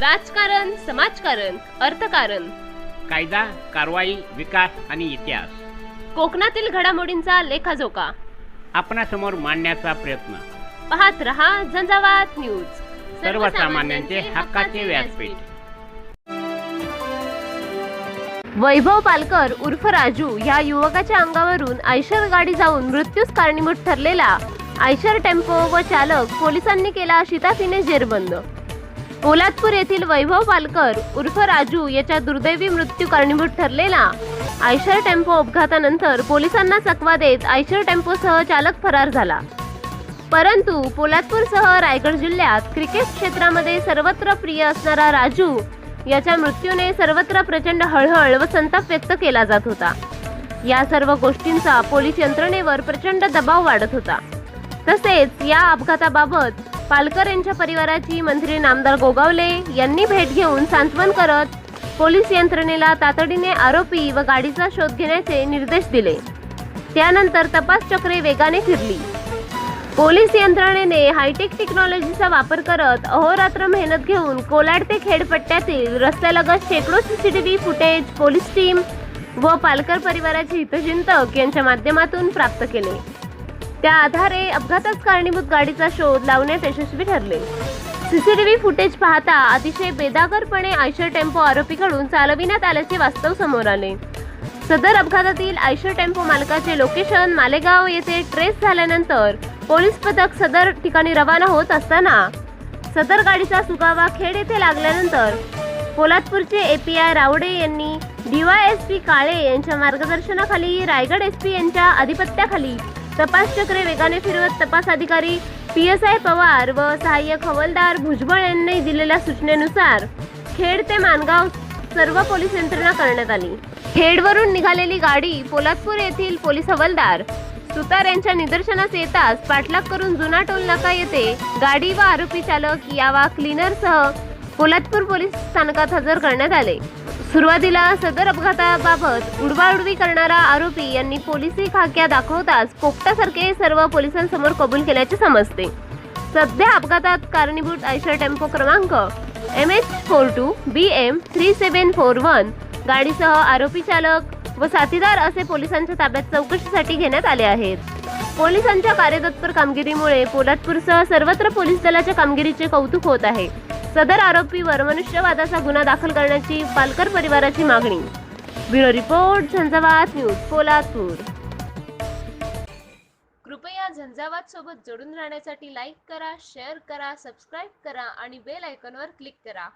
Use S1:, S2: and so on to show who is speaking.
S1: राजकारण समाजकारण अर्थकारण.
S2: कायदा कारवाई विकास आणि इतिहास.
S1: कोकणातील घडामोडींचा लेखाजोखा.
S2: आपणासमोर मांडण्याचा प्रयत्न.
S1: पाहत रहा झंझावात न्यूज.
S2: सर्वसामान्यांचे हक्काचे व्यासपीठ.
S1: वैभव पालकर उर्फ राजू या युवकाच्या अंगावरून आयशर गाडी जाऊन मृत्यूस कारणीभूत ठरलेला आयशर टेम्पो व चालक पोलिसांनी केला शिताफीने जेरबंद. पोलादपूर येथील वैभव पालकर उर्फ राजू याच्या दुर्दैवी मृत्यू कारणीभूत ठरलेला. आयशर टेम्पो अपघातानंतर पोलिसांना चकवा देत आयशर टेम्पोसह चालक फरार झाला. परंतु पोलादपूरसह रायगड जिल्ह्यात क्रिकेट क्षेत्रामध्ये सर्वत्र प्रिय असणारा राजू याच्या मृत्यूने सर्वत्र प्रचंड हळहळ व संताप व्यक्त केला जात होता. या सर्व गोष्टींचा पोलीस यंत्रणेवर प्रचंड दबाव वाढत होता. तसेच या अपघाताबाबत पालकर यांच्या परिवाराची मंत्री नामदार गोगावले यांनी भेट घेऊन सांत्वन करत पोलीस यंत्रणेला तातडीने आरोपी व गाडीचा शोध घेण्याचे निर्देश दिले. त्यानंतर तपास चक्रे वेगाने फिरली. पोलीस यंत्रणेने हायटेक टेक्नॉलॉजीचा वापर करत अहोरात्र मेहनत घेऊन कोलाड ते खेडपट्ट्यातील रस्त्यालगत शेकडो सीसीटीव्ही फुटेज पोलीस टीम व पालकर परिवाराचे हितचिंतक यांच्या माध्यमातून प्राप्त केले. त्या आधारे अपघातास कारणीभूत गाडीचा शोध लावण्यात यशस्वी ठरले. सीसीटीव्ही फुटेज पाहता अतिशय बेदागरपणे आयशर टेम्पो आरोपीकडून चालविण्यात आल्याचे वास्तव समोर आले. सदर अपघातातील आयशर टेम्पो मालकाचे लोकेशन मालेगाव येथे ट्रेस झाल्यानंतर पोलीस पथक सदर ठिकाणी रवाना होत असताना सदर गाडीचा सुगावा खेड येथे लागल्यानंतर पोलादपूरचे आय रावडे यांनी डीवाय एस पी काळे यांच्या मार्गदर्शनाखाली रायगड एस पी यांच्या आधिपत्याखाली तपास चक्रे वेगाने फिरवत तपास अधिकारी पी एस आय पवार व सहाय्यक हवालदार भुजबळ यांनी दिलेल्या सूचनेनुसार खेड ते मानगाव सर्व पोलीस यंत्रणा करण्यात आली. खेडवरून निघालेली गाडी पोलादपूर येथील पोलीस हवालदार सुतार यांच्या निदर्शनास येताच पाठलाग करून जुना टोल नाका येथे गाडी व आरोपी चालक यावा क्लीनरसह पोलादपूर पोलीस स्थानकात हजर करण्यात आले. सुरुवातीला सदर अपघाताबाबत उडवाउडवी करणारा आरोपी यांनी पोलिसी खाक्या दाखवताच पोपटासारखे सर्व पोलिसांसमोर कबूल केल्याचे समजते. सध्या अपघातात कारणीभूत आयशर टेम्पो क्रमांक M H four two B M three seven four one गाडीसह आरोपी चालक व साथीदार असे पोलिसांच्या ताब्यात चौकशीसाठी घेण्यात आले आहेत. पोलिसांच्या कार्यतत्पर कामगिरीमुळे पोलादपूरसह सर्वत्र पोलीस दलाच्या कामगिरीचे कौतुक होत आहे. सदर आरोपीवर मनुष्यवादाचा गुन्हा दाखल करण्याची पालकर परिवाराची मागणी. Bureau report Zanzawat news Poladpur कृपया झंझावात सोबत जोडून राहण्यासाठी लाईक करा शेअर करा सबस्क्राईब करा आणि बेल आयकॉनवर क्लिक करा.